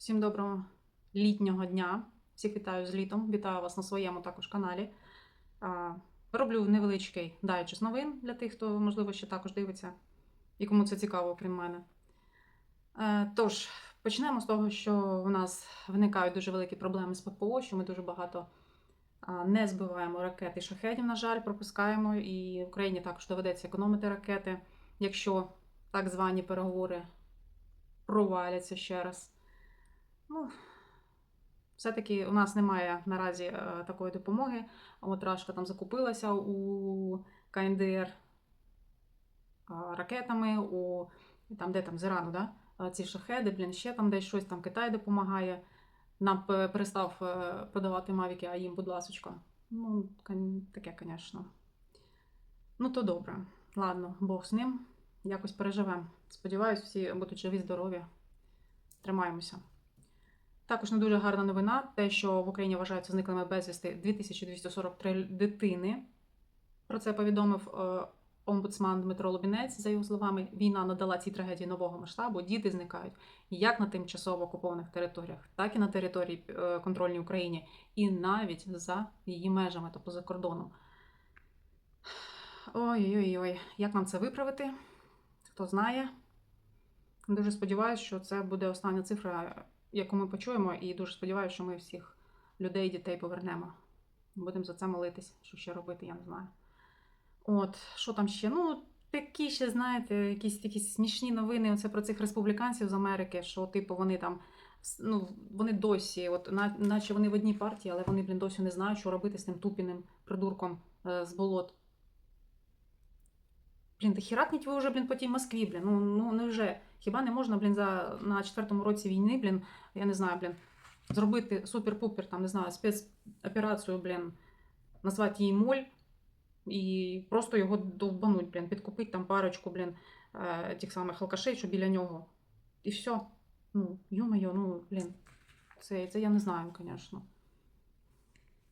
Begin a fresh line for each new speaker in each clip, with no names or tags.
Всім доброго літнього дня. Всіх вітаю з літом. Вітаю вас на своєму також каналі. Роблю невеличкий дайджест новин для тих, хто, можливо, ще також дивиться і кому це цікаво, крім мене. Е, Тож, почнемо з того, що у нас виникають дуже великі проблеми з ППО, що ми дуже багато не збиваємо ракет і шахедів, на жаль, пропускаємо. І Україні також доведеться економити ракети, якщо так звані переговори проваляться ще раз. Ну, все-таки у нас немає наразі е, такої допомоги. От Рашка там закупилася у КНДР е, ракетами, у там, де там з Ірану, да? Е, ці шахеди, блін, ще там десь щось, там Китай допомагає. Нам перестав продавати мавіки, а їм, будь ласочка. Ну, таке, звісно. Ну, то добре. Ладно, Бог з ним. Якось переживемо. Сподіваюсь, всі будуть живі, здорові. Тримаємося. Також не дуже гарна новина, те, що в Україні вважаються зниклими безвісти 2243 дитини. Про це повідомив е, омбудсман Дмитро Лубінець. За його словами, війна надала цій трагедії нового масштабу. Діти зникають як на тимчасово окупованих територіях, так і на території е, контрольній Україні, і навіть за її межами, тобто за кордоном. Ой-ой-ой, як нам це виправити? Хто знає? Дуже сподіваюся, що це буде остання цифра, яку ми почуємо, і дуже сподіваюся, що ми всіх людей дітей повернемо. Будемо за це молитись, що ще робити, я не знаю. От, що там ще? Ну, такі ще, знаєте, якісь такі смішні новини оце про цих республіканців з Америки, що, типу, вони там, ну, вони досі, от, наче вони в одній партії, але вони, блін, досі не знають, що робити з тим тупіним придурком е, з болот. Блін, та хіракніть ви вже, блін, по тій Москві, блін. Ну, ну невже? Хіба не можна, блін, за на четвертому році війни, блін, я не знаю, блін, зробити супер-пупер, там, не знаю, спецоперацію, блін, назвати її моль і просто його довбануть, блін, підкупити там парочку, блін, е, тих самих алкашей, що біля нього. І все. Ну, йо-моє, ну, блін, це, це я не знаю, звісно.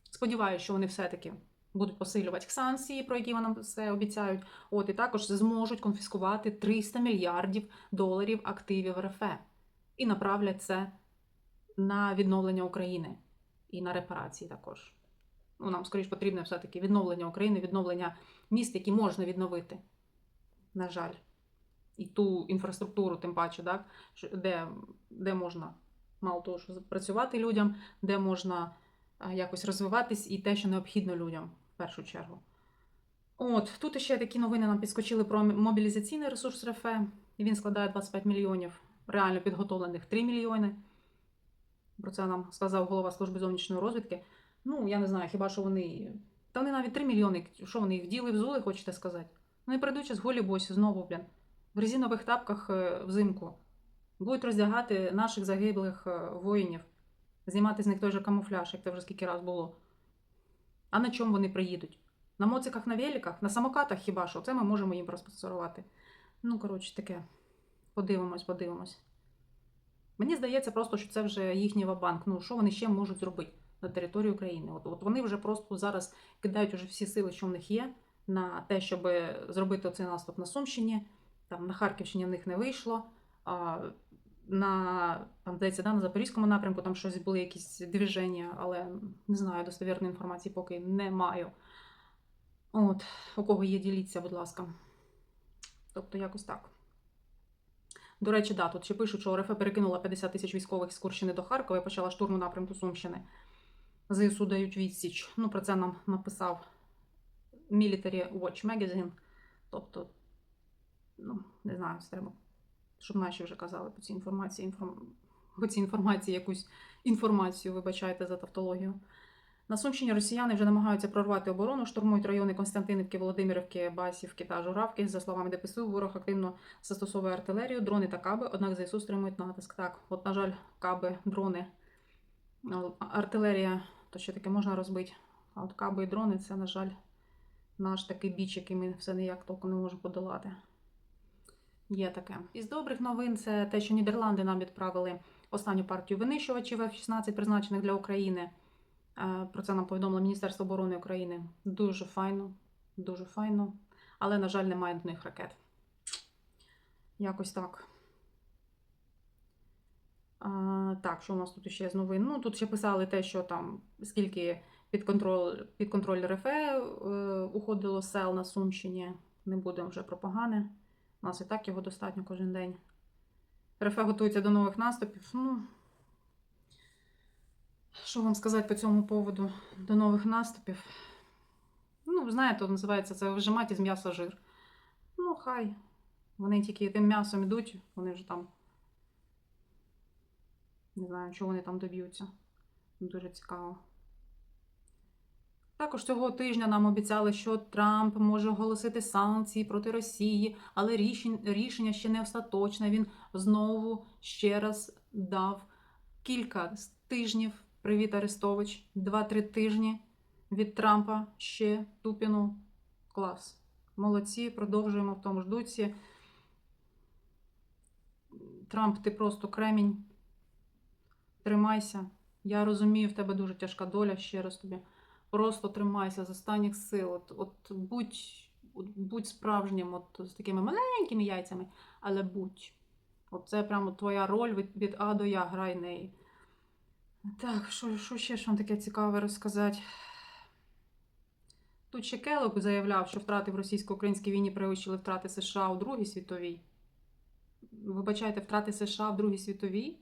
Сподіваюся, що вони все-таки будуть посилювати санкції, про які нам все обіцяють. От і також зможуть конфіскувати 300 мільярдів доларів активів РФ і направлять це на відновлення України і на репарації також. Ну, нам скоріш потрібне все-таки відновлення України, відновлення міст, які можна відновити. На жаль. І ту інфраструктуру, тим паче, так, де, де можна мало того, що працювати людям, де можна якось розвиватись, і те, що необхідно людям першу чергу. От тут ще такі новини нам підскочили про мобілізаційний ресурс РФ. Він складає 25 мільйонів, реально підготовлених 3 мільйони. Про це нам сказав голова служби зовнішньої розвідки. Ну, я не знаю, хіба що вони. Та вони навіть 3 мільйони. Що вони їх вділи взули, хочете сказати? Вони прийдуть з голі босі знову, блін, в резинових тапках е, взимку. Будуть роздягати наших загиблих е, воїнів, знімати з них той же камуфляж, як це вже скільки раз було. А на чому вони приїдуть? На моциках, на великах, на самокатах хіба що? Це ми можемо їм проспонсорувати. Ну, коротше, таке. Подивимось, подивимось. Мені здається просто, що це вже їхній вабанк. Ну, що вони ще можуть зробити на території України? От, от вони вже просто зараз кидають уже всі сили, що в них є, на те, щоб зробити цей наступ на Сумщині. Там на Харківщині в них не вийшло. А, на там, здається, да, на Запорізькому напрямку там щось були якісь движення, але не знаю, достовірної інформації поки не маю. От, у кого є, діліться, будь ласка. Тобто, якось так. До речі, да, тут ще пишуть, що РФ перекинула 50 тисяч військових з Курщини до Харкова і почала штурм у напрямку Сумщини. ЗСУ дають відсіч. Ну, про це нам написав Military Watch Magazine. Тобто, ну, не знаю, треба, щоб наші вже казали по цій інформації, інформ... по цій інформації якусь інформацію, вибачайте за тавтологію. На Сумщині росіяни вже намагаються прорвати оборону, штурмують райони Константинівки, Володимирівки, Басівки та Журавки. За словами ДПСУ, ворог активно застосовує артилерію, дрони та каби, однак ЗСУ стримують натиск. Так, от, на жаль, каби, дрони, артилерія, то ще таке можна розбити. А от каби і дрони це, на жаль, наш такий біч, який ми все ніяк толком не можемо подолати. Є таке. Із добрих новин це те, що Нідерланди нам відправили останню партію винищувачів F-16, призначених для України. Е, Про це нам повідомило Міністерство оборони України. Дуже файно, дуже файно. Але, на жаль, немає до них ракет. Якось так. А, так, що у нас тут ще з новин? Ну, тут ще писали те, що там скільки під контроль, під контроль РФ е, уходило сел на Сумщині. Не будемо вже про погане. У нас і так його достатньо кожен день. РФ готується до нових наступів. Ну, що вам сказати по цьому поводу? До нових наступів. Ну, знаєте, називається це вижимати з м'яса жир. Ну, хай. Вони тільки тим м'ясом ідуть, вони вже там. Не знаю, чого вони там доб'ються. Дуже цікаво. Також цього тижня нам обіцяли, що Трамп може оголосити санкції проти Росії, але рішення ще не остаточне. Він знову ще раз дав кілька тижнів. Привіт, Арестович. Два-три тижні від Трампа ще Тупіну. Клас. Молодці, продовжуємо в тому ж дусі. Трамп, ти просто кремінь. Тримайся. Я розумію, в тебе дуже тяжка доля, ще раз тобі. Просто тримайся з останніх сил. От, от будь, от, будь справжнім, от з такими маленькими яйцями, але будь. От це прямо твоя роль від, від А до Я, грай неї. Так, що, що ще ж вам таке цікаве розказати? Тут ще Келлог заявляв, що втрати в російсько-українській війні перевищили втрати США у Другій світовій. Вибачайте, втрати США в Другій світовій?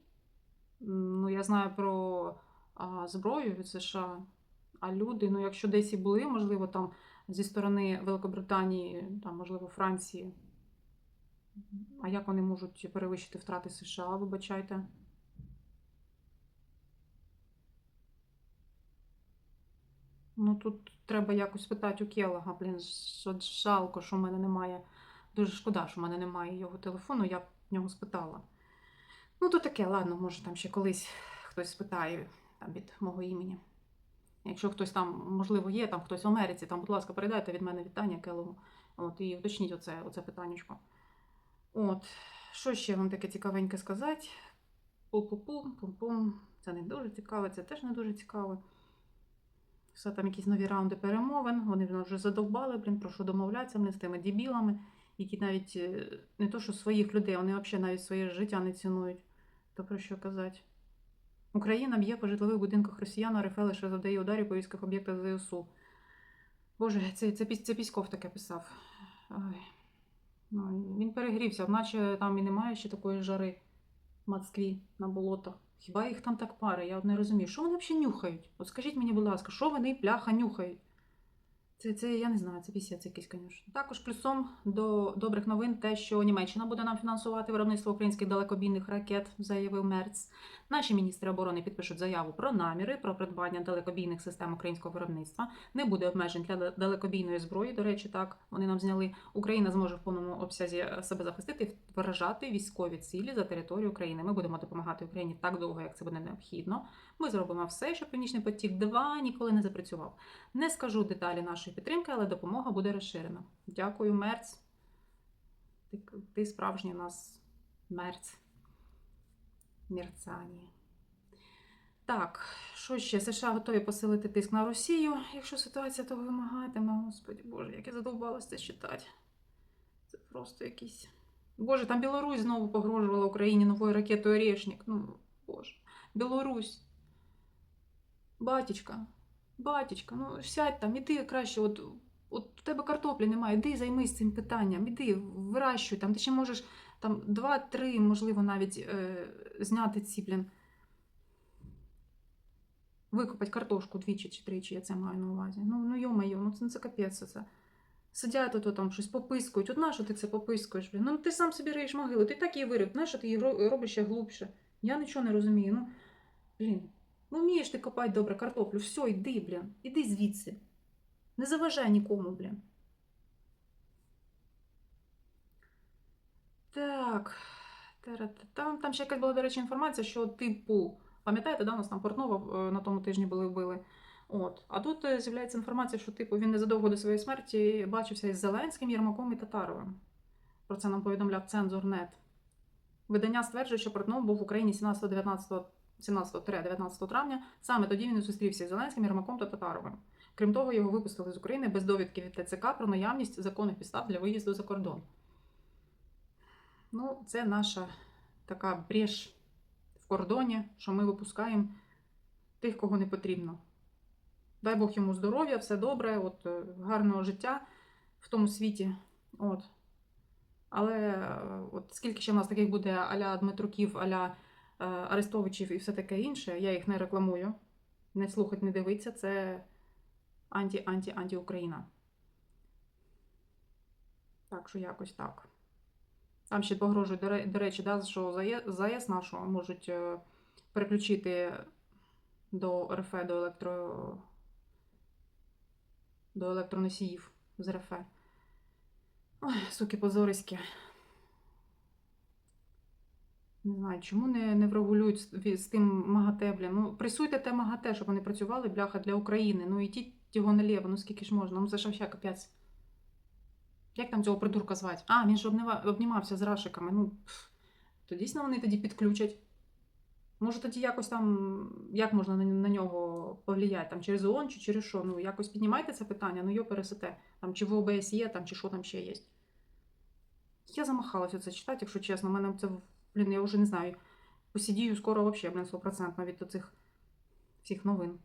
Ну, я знаю про а, зброю від США, а люди, ну, якщо десь і були, можливо, там зі сторони Великобританії, там, можливо, Франції. А як вони можуть перевищити втрати США, вибачайте? Ну, тут треба якось питати у Келлога, блін, жалко, що в мене немає. Дуже шкода, що в мене немає його телефону, я б в нього спитала. Ну, то таке, ладно, може там ще колись хтось спитає там, від мого імені. Якщо хтось там, можливо, є, там хтось в Америці, там, будь ласка, передайте від мене вітання Келлогу. От, і уточніть оце, оце питаннячко. От, що ще вам таке цікавеньке сказати? Пу-пу-пу, пум-пум. Це не дуже цікаво, це теж не дуже цікаво. Все там якісь нові раунди перемовин. Вони нас вже задовбали, блін, про що домовлятися вони з тими дебілами, які навіть е, не то, що своїх людей, вони взагалі навіть своє життя не цінують. То про що казати? Україна б'є по житлових будинках росіян, РФ лише завдає ударів по військових об'єктах ЗСУ. Боже, це, це, це Піськов таке писав. Ой. Ну, він перегрівся, наче там і немає ще такої жари в Москві на болотах. Хіба їх там так пари? Я от не розумію. Що вони взагалі нюхають? От скажіть мені, будь ласка, що вони пляха нюхають? Це, це я не знаю, це пісець якийсь, звісно. Також плюсом до добрих новин те, що Німеччина буде нам фінансувати виробництво українських далекобійних ракет, заявив Мерц. Наші міністри оборони підпишуть заяву про наміри про придбання далекобійних систем українського виробництва. Не буде обмежень для далекобійної зброї. До речі, так вони нам зняли. Україна зможе в повному обсязі е, себе захистити і виражати військові цілі за територію України. Ми будемо допомагати Україні так довго, як це буде необхідно. Ми зробимо все, щоб Північний потік 2 ніколи не запрацював. Не скажу деталі нашої підтримки, але допомога буде розширена. Дякую, Мерц. Ти, ти справжній у нас мерц. Мерцані. Так, що ще? США готові посилити тиск на Росію, якщо ситуація того вимагатиме. Господи Боже, як я задовбалася це читати. Це просто якісь. Боже, там Білорусь знову погрожувала Україні новою ракетою Орешник. Ну, Боже. Білорусь. Батічка, батічка, ну сядь там, іди краще, от, от у тебе картоплі немає, іди займись цим питанням, іди, вирощуй там, ти ще можеш там два-три, можливо, навіть е, зняти ці, блін. Викопати картошку двічі чи тричі, я це маю на увазі. Ну, ну йо-моє, ну це, це капець це. Сидять тут там щось попискують. От нащо ти це попискуєш? Блін? Ну ти сам собі риєш могилу, ти так її вирив, нащо ти її робиш ще глубше? Я нічого не розумію. Ну, блін, ну вмієш ти копати добре картоплю, все, йди, блін, іди звідси. Не заважай нікому, блін. Так. Там, там ще якась була, до речі, інформація, що, типу, пам'ятаєте, да, у нас там Портнова е, на тому тижні були вбили. От. А тут е, з'являється інформація, що типу, він незадовго до своєї смерті бачився із Зеленським, Єрмаком і Татаровим. Про це нам повідомляв Цензорнет. Видання стверджує, що Портнов був в Україні 17-19 17-19 травня. Саме тоді він і зустрівся із Зеленським, Єрмаком та Татаровим. Крім того, його випустили з України без довідки від ТЦК про наявність законних підстав для виїзду за кордон. Ну, це наша така бреш в кордоні, що ми випускаємо тих, кого не потрібно. Дай Бог йому здоров'я, все добре, от, е, гарного життя в тому світі. От. Але е, от скільки ще в нас таких буде аля Дмитруків, аля Арестовичів і все таке інше, я їх не рекламую. Не слухать, не дивиться, це анті-анті-анті-Україна. Так що якось так. Там ще погрожують, до речі, да, що ЗАЕ- ЗАЕС нашу можуть е, переключити до РФ, до електро... до електроносіїв з РФ. Ой, суки позориські. Не знаю, чому не, не врегулюють з, з тим МАГАТЕ, блін. Ну, пресуйте те МАГАТЕ, щоб вони працювали, бляха, для України. Ну, ідіть його наліво, ну скільки ж можна. Ну, ж капець. Як там цього придурка звати? А, він ж обнімався з рашиками. Ну, то дійсно вони тоді підключать. Може, тоді якось там, як можна на, на нього повлияти? Там через ООН чи через що? Ну, якось піднімайте це питання, ну його пересете. Там чи в ОБС є, там, чи що там ще є. Я замахалася це читати, якщо чесно. У мене це, блін, я вже не знаю. Посидію скоро взагалі, блін, 100% від цих всіх новин.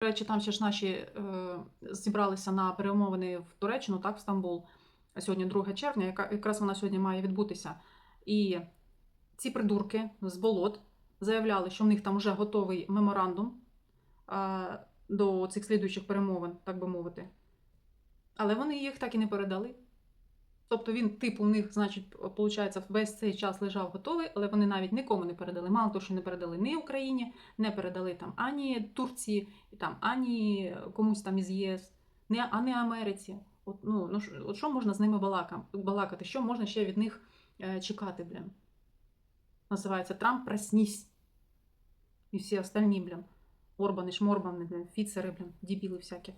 До речі, там ще ж наші е, зібралися на перемовини в Туреччину, так, в Стамбул. Сьогодні 2 червня, яка, якраз вона сьогодні має відбутися. І ці придурки з болот заявляли, що в них там вже готовий меморандум е, до цих слідуючих перемовин, так би мовити. Але вони їх так і не передали. Тобто він, типу, у них, значить, виходить, весь цей час лежав готовий, але вони навіть нікому не передали. Мало того, що не передали ні Україні, не передали там ані Турції, там, ані комусь там із ЄС, не Америці. От, ну, ну, от що можна з ними балакати? Що можна ще від них е, чекати, блін? Називається Трамп, проснись. І всі остальні, блін. Орбани, шморбани, блін, фіцери, блін, дебіли всякі.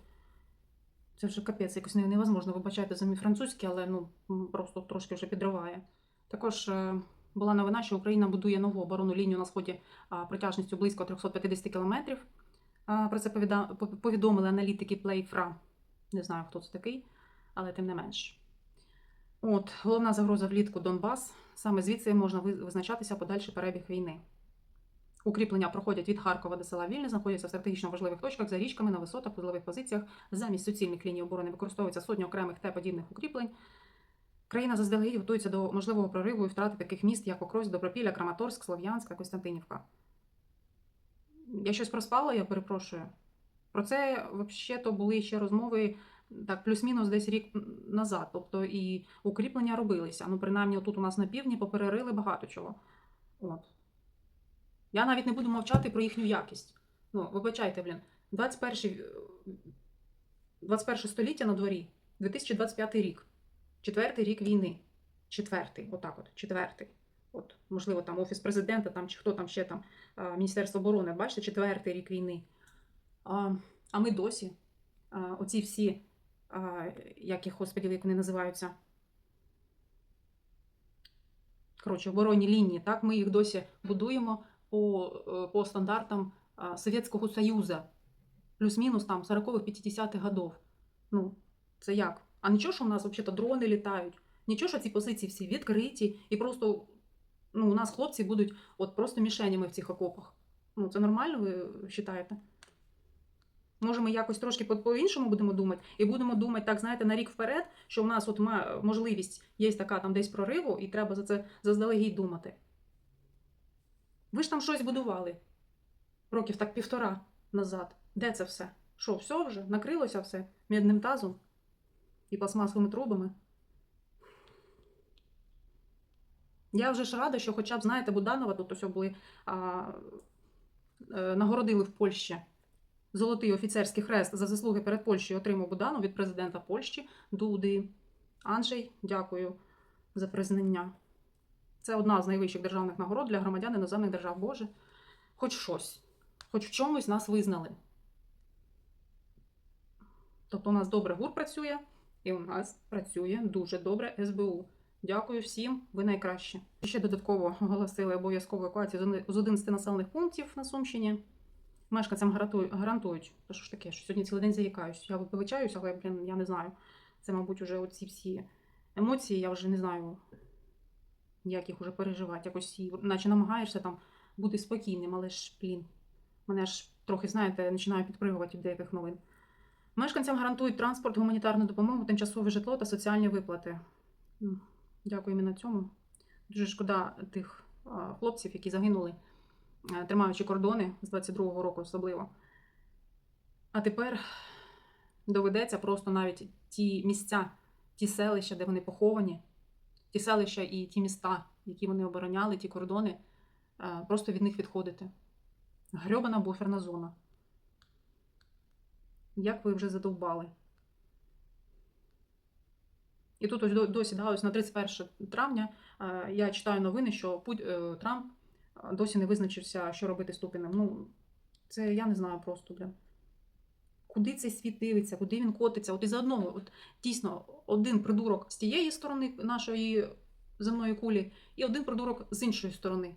Це вже капець, якось не- невозможно. Вибачайте за мій французький, але ну просто трошки вже підриває. Також е, була новина, що Україна будує нову оборонну лінію на сході протяжністю близько 350 кілометрів. Про це повідомили аналітики Playfra. Не знаю, хто це такий, але тим не менш. От, головна загроза влітку Донбас. Саме звідси можна визначатися подальший перебіг війни. Укріплення проходять від Харкова до села Вільне, знаходяться в стратегічно важливих точках за річками на висотах, вузлових позиціях. Замість суцільних ліній оборони використовується сотні окремих Т-подібних укріплень. Країна заздалегідь готується до можливого прориву і втрати таких міст, як Окрось, Добропілля, Краматорськ, Слов'янська, Костянтинівка. Я щось проспала, я перепрошую. Про це взагалі були ще розмови так, плюс-мінус десь рік назад. Тобто і укріплення робилися. Ну, принаймні, тут у нас на півдні поперерили багато чого. От. Я навіть не буду мовчати про їхню якість. Ну, вибачайте, блін, 21, е, 21 століття на дворі, 2025 рік, четвертий рік війни. Четвертий, отак от, четвертий. От, можливо, там Офіс президента, там, чи хто там ще там, Міністерство оборони, бачите, четвертий рік війни. А, а ми досі, а, оці всі, а, як їх, господі, як вони називаються, коротше, оборонні лінії, так, ми їх досі будуємо по, е, по стандартам а, Совєтського Союзу. Плюс-мінус там 40-х, 50-х годов. Ну, це як? А нічого, що в нас взагалі дрони літають, нічого, що ці позиції всі відкриті, і просто ну, у нас хлопці будуть от просто мішенями в цих окопах. Ну, це нормально, ви вважаєте? Може, ми якось трошки по- по-іншому будемо думати, і будемо думати, так, знаєте, на рік вперед, що в нас от можливість є така там десь прориву, і треба за це заздалегідь думати. Ви ж там щось будували років так півтора назад. Де це все? Що, все вже? Накрилося все мідним тазом і пластмасовими трубами? Я вже ж рада, що хоча б, знаєте, Буданова тут ось були а, е, нагородили в Польщі золотий офіцерський хрест за заслуги перед Польщею отримав Буданов від президента Польщі Дуди. Анджей, дякую за признання. Це одна з найвищих державних нагород для громадян іноземних держав Боже. Хоч щось, хоч в чомусь нас визнали. Тобто у нас добре ГУР працює, і у нас працює дуже добре СБУ. Дякую всім, ви найкращі. Ще додатково оголосили обов'язкову евакуацію з 11 населених пунктів на Сумщині. Мешканцям гарантують. Та що ж таке, що сьогодні цілий день заїкаюсь. Я вибачаюсь, але, блін, я не знаю. Це, мабуть, уже оці всі емоції, я вже не знаю. Як їх уже переживати, якось наче намагаєшся там бути спокійним, але ж, блін, мене ж трохи, знаєте, починаю підпригувати від деяких новин. Мешканцям гарантують транспорт, гуманітарну допомогу, тимчасове житло та соціальні виплати. Дякую на цьому. Дуже шкода тих хлопців, які загинули, е, тримаючи кордони з 22-го року особливо. А тепер доведеться просто навіть ті місця, ті селища, де вони поховані, ті селища і ті міста, які вони обороняли, ті кордони, е, просто від них відходити. Грьобана буферна зона. Як ви вже задовбали? І тут ось досі да, ось на 31 травня е, я читаю новини, що е, Трамп досі не визначився, що робити з Тупіним. Ну, це я не знаю просто, бля. Куди цей світ дивиться, куди він котиться? От із одного, от дійсно, один придурок з тієї сторони нашої земної кулі, і один придурок з іншої сторони.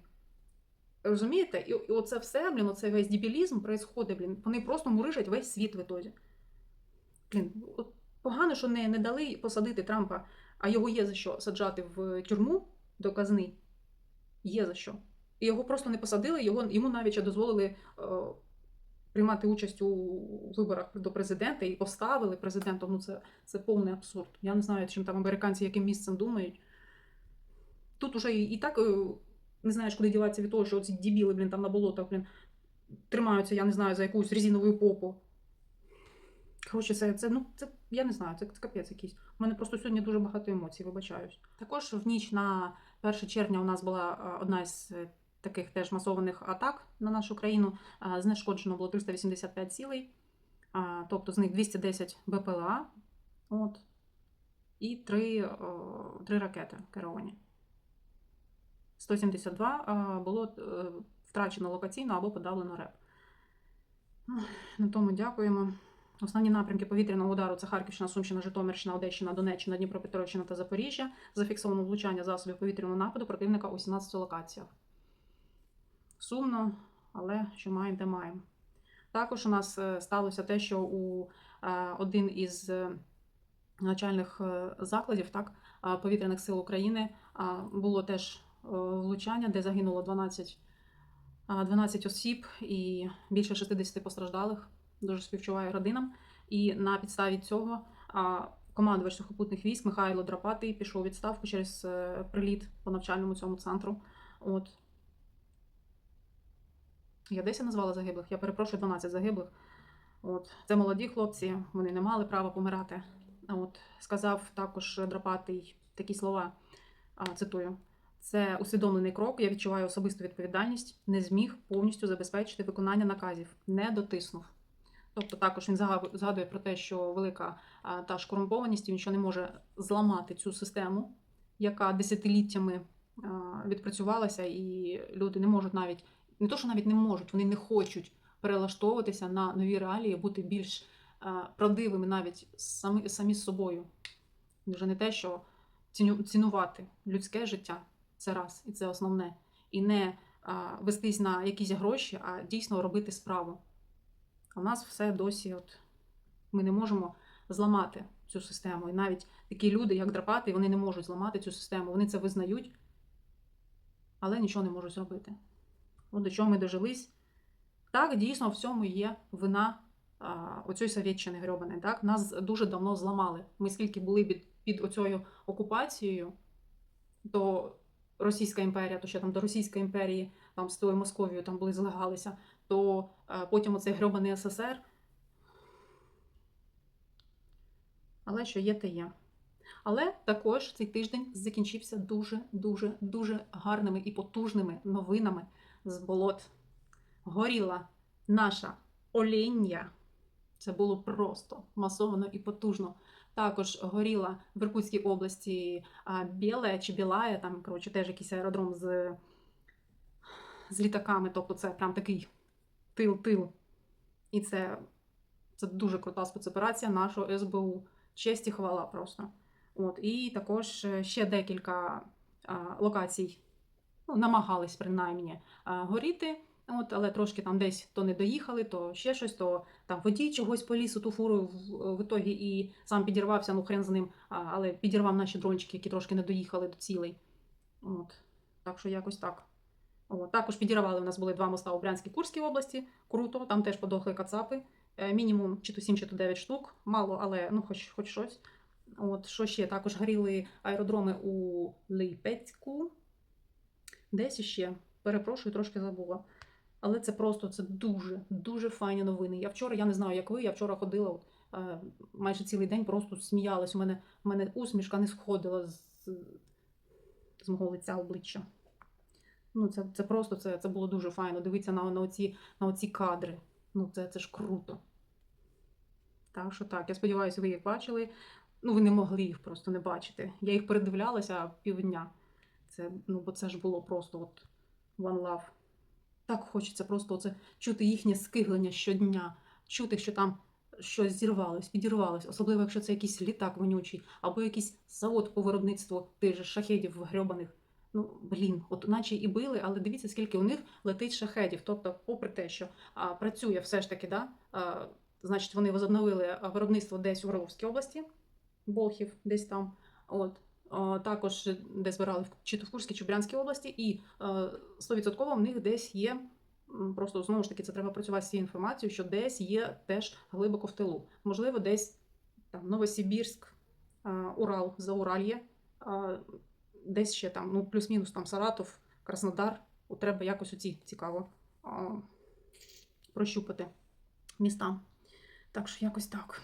Розумієте? І, і оце все, блін, оце весь дебілізм происходить, блін. Вони просто мурижать весь світ в ітозі. Блін, от погано, що не, не дали посадити Трампа, а його є за що саджати в тюрму до казни. Є за що. І його просто не посадили, його, йому навіть дозволили е, приймати участь у виборах до президента і поставили президентом. Ну, це, це повний абсурд. Я не знаю, чим там американці яким місцем думають. Тут уже і, і так е, не знаєш, куди діватися від того, що ці дебіли, блін, там на болотах, блін, тримаються, я не знаю, за якусь резинову попу. Коротше, це, це, ну, це, я не знаю, це, це капець якийсь. У мене просто сьогодні дуже багато емоцій, вибачаюсь. Також в ніч на 1 червня у нас була е, одна е, таких теж масованих атак на нашу країну. Знешкоджено було 385 цілей, тобто з них 210 БПЛА от, і 3, 3 ракети керовані. 172 було е, втрачено локаційно або подавлено РЕП. На тому дякуємо. Основні напрямки повітряного удару це Харківщина, Сумщина, Житомирщина, Одещина, Донеччина, Дніпропетровщина та Запоріжжя. Зафіксовано влучання засобів повітряного нападу противника у 17 локаціях. Сумно, але що маємо, те маємо. Також у нас е, сталося те, що у е, один із е, начальних закладів так, повітряних сил України було теж влучання, де загинуло 12, 12 осіб і більше 60 постраждалих. Дуже співчуваю родинам. І на підставі цього командувач сухопутних військ Михайло Драпатий пішов у відставку через приліт по навчальному цьому центру. От. Я 10 назвала загиблих, я перепрошую 12 загиблих. От. Це молоді хлопці, вони не мали права помирати. От. Сказав також Драпатий такі слова, цитую. Це усвідомлений крок. Я відчуваю особисту відповідальність, не зміг повністю забезпечити виконання наказів, не дотиснув. Тобто також він згадує про те, що велика та ж корумпованість, він що не може зламати цю систему, яка десятиліттями відпрацювалася, і люди не можуть навіть не то, що навіть не можуть, вони не хочуть перелаштовуватися на нові реалії, бути більш правдивими навіть самі, самі з собою. Вже не те, що цінувати людське життя це раз, і це основне. І не вестись на якісь гроші, а дійсно робити справу. В нас все досі, от ми не можемо зламати цю систему. І навіть такі люди, як Драпати, вони не можуть зламати цю систему. Вони це визнають, але нічого не можуть зробити. От до чого ми дожились. Так, дійсно, в цьому є вина а, оцієї Совєтщини грьобаної. Так? Нас дуже давно зламали. Ми скільки були під, під оцією окупацією, то Російська імперія, то ще там до Російської імперії, там з тою Московією там були злегалися, то потім оцей грьобаний СССР. Але що є, те є. Але також цей тиждень закінчився дуже, дуже, дуже гарними і потужними новинами з болот. Горіла наша оління. Це було просто масовано і потужно. Також горіла в Іркутській області Біле чи Білая, там, коротше, теж якийсь аеродром з, з літаками. Тобто це прям такий тил-тил. І це, це дуже крута спецоперація нашого СБУ. Честь і хвала просто. От, і також е, ще декілька а, локацій ну, намагались принаймні горіти. От, але трошки там десь то не доїхали, то ще щось, то там водій чогось поліз у ту фуру в, в ітогі і сам підірвався, ну хрен з ним, але підірвав наші дрончики, які трошки не доїхали до цілей. От. Так що якось так. О, також підірвали у нас були два моста у Брянській Курській області. Круто, там теж подохли кацапи. Е, Мінімум чи то 7, чи то 9 штук. Мало, але ну хоч, хоч щось. От що ще? Також горіли аеродроми у Липецьку. Десь іще. Перепрошую, трошки забула. Але це просто це дуже, дуже файні новини. Я вчора, я не знаю, як ви, я вчора ходила е, майже цілий день, просто сміялась. У мене, у мене усмішка не сходила з, з мого лиця обличчя. Ну, це, це просто це, це було дуже файно. Дивитися на, на, оці, на оці кадри. Ну, це, це ж круто. Так що так, я сподіваюся, ви їх бачили. Ну, ви не могли їх просто не бачити. Я їх передивлялася півдня. Це, ну, бо це ж було просто от one love. Так хочеться просто оце чути їхнє скиглення щодня, чути, що там щось зірвалось, підірвалось, особливо якщо це якийсь літак вонючий, або якийсь завод по виробництву тих же шахедів грьобаних. Ну, блін, от наче і били, але дивіться, скільки у них летить шахедів. Тобто, попри те, що а, працює все ж таки, да, а, значить, вони возобновили виробництво десь у Орловській області, Болхів, десь там. От. Також де збирали чи то в Курській, чи в Брянській області, і е, 100% в них десь є. Просто знову ж таки, це треба працювати з цією інформацією, що десь є теж глибоко в тилу. Можливо, десь там Новосибірськ, Урал, Зауральє, десь ще там, ну, плюс-мінус там Саратов, Краснодар. От треба якось оці цікаво прощупати міста. Так що якось так.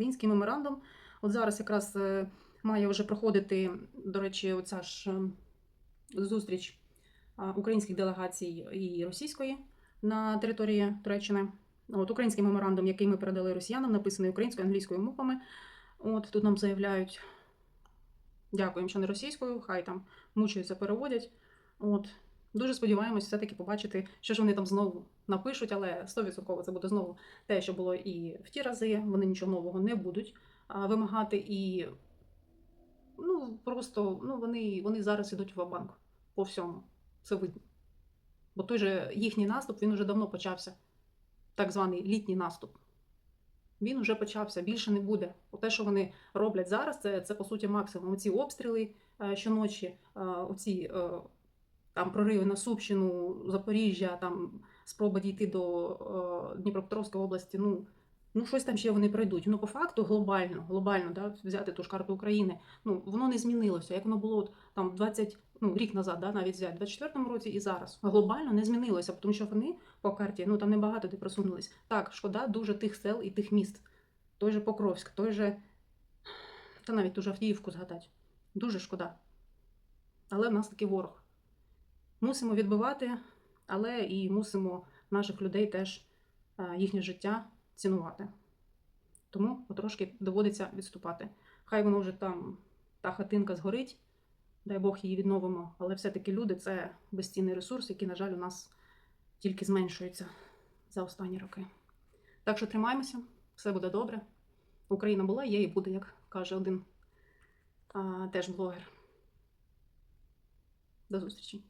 Український меморандум. От зараз якраз е, має вже проходити, до речі, оця ж е, зустріч українських делегацій і російської на території Туреччини. От український меморандум, який ми передали росіянам, написаний українською англійською мовами. От тут нам заявляють, дякуємо, що не російською, хай там мучаються, переводять. От дуже сподіваємось все-таки побачити, що ж вони там знову напишуть, але 100% це буде знову те, що було і в ті рази. Вони нічого нового не будуть вимагати і ну просто ну вони, вони зараз ідуть в банк по всьому. Це видно. Бо той же їхній наступ він уже давно почався. Так званий літній наступ. Він уже почався, більше не буде. О те, що вони роблять зараз, це, це по суті максимум. Оці обстріли е, щоночі, е, оці е, там прориви на Сумщину, Запоріжжя, там спроба дійти до е, Дніпропетровської області. Ну, ну щось там ще вони пройдуть. Ну, по факту, глобально, глобально, да, взяти ту ж карту України, ну воно не змінилося. Як воно було от, там 20, ну, рік назад, да, навіть взяти, в 24-му році і зараз. Глобально не змінилося, тому що вони по карті, ну там небагато де просунулись. Так, шкода дуже тих сел і тих міст. Той же Покровськ, той же. Та навіть ту же Авдіївку згадати. Дуже шкода. Але в нас такий ворог. Мусимо відбивати, але і мусимо наших людей теж е, їхнє життя цінувати. Тому потрошки доводиться відступати. Хай воно вже там, та хатинка згорить, дай Бог її відновимо, але все-таки люди це безцінний ресурс, який, на жаль, у нас тільки зменшується за останні роки. Так що тримаємося, все буде добре. Україна була, є і буде, як каже один а, теж блогер. До зустрічі!